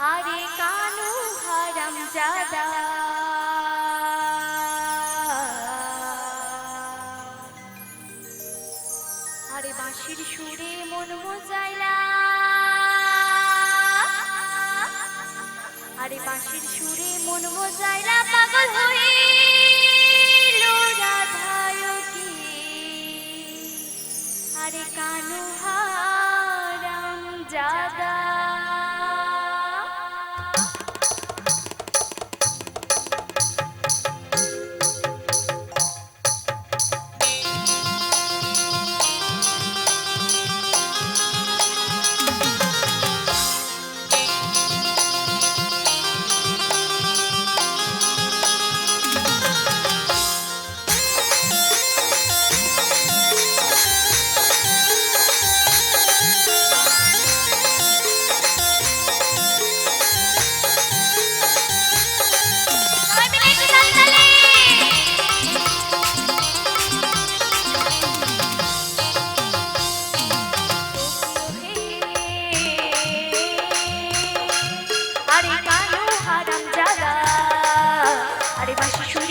হারে কানু হারাম জাদা। আরে বাঁশির সুরে মন মজাইলা। আরে বাঁশির সুরে মন মজাইলা, পাগল হয়ে আরে বাঁশি